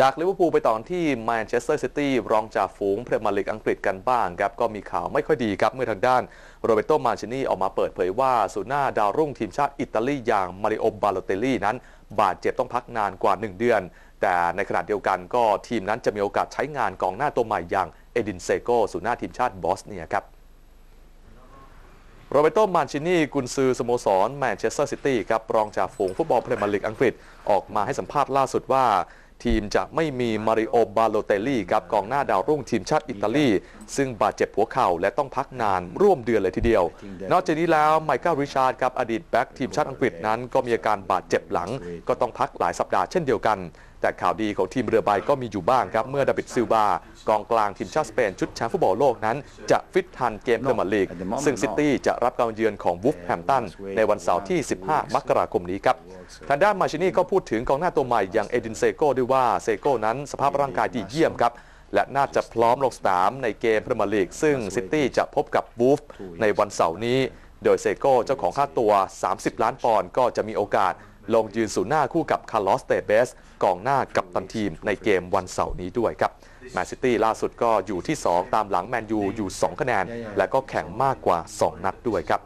จากลิเวอร์พูลไปต่อที่แมนเชสเตอร์ซิตี้รองจ่าฝูงพรีเมียร์ลีกอังกฤษกันบ้างครับ ก็มีข่าวไม่ค่อยดีครับ เมื่อทางด้านโรเบโตมาชินีออกมาเปิดเผยว่าสูน่าดาวรุ่งทีมชาติอิตาลีอย่างมาริโอบาโลเตลลี่นั้น บาดเจ็บต้องพักนานกว่า 1 เดือน แต่ในขณะเดียวกันก็ทีมนั้นจะมีโอกาสใช้งานกองหน้าตัวใหม่อย่างเอดินเซโกสูน่าทีมชาติบอสเนียครับโรเบโตมานชินีกุนซือสโมสรแมนเชสเตอร์ซิตี้ครับรองจากฝูงฟุตบอลพรีเมียร์ลีกอังกฤษออกมาให้สัมภาษณ์ล่าสุดว่า ทีมจะไม่มีมาริโอบาโลเตลลี่ครับกองหน้าดาวรุ่งทีมชาติอิตาลี ซึ่งบาดเจ็บหัวเข่าและต้องพักนานร่วมเดือนเลยทีเดียว นอกจากนี้แล้วไมเคิลริชาร์ดครับอดีตแบ็กทีมชาติอังกฤษนั้นก็มีอาการบาดเจ็บหลัง ก็ต้องพักหลายสัปดาห์เช่นเดียวกัน แต่ข่าวดีของทีมเรือใบก็มีอยู่บ้างครับ เมื่อดาบิดซิลบากองกลางทีมชาติสเปน ชุดแชมป์ฟุตบอลโลกนั้น จะฟิตทันเกมพรีเมียร์ลีก ซึ่งซิตี้จะรับการเยือนของวูฟแฮมตันในวันเสาร์ที่ 15 มกราคมนี้ครับ ทางด้านมาชินีก็พูดถึงกองหน้าตัวใหม่อย่างเอดินเซโก้ด้วยว่าเซโก้นั้นสภาพร่างกายดีเยี่ยมครับและน่าจะพร้อมลงสนามในเกมพรีเมียร์ลีก ซึ่งซิตี้จะพบกับวูฟในวันเสาร์นี้ โดยเซโก้เจ้าของค่าตัว 30 ล้านปอนด์ก็จะมีโอกาส ลงยืนสู่หน้าคู่กับคาร์ลอสเตเบสกองหน้ากับตันทีมในเกมวันเสาร์นี้ด้วยครับแมนซิตี้ล่าสุดก็อยู่ที่ 2 ตามหลังแมนยูอยู่ 2 คะแนน และก็แข่งมากกว่า 2 นัดด้วยครับ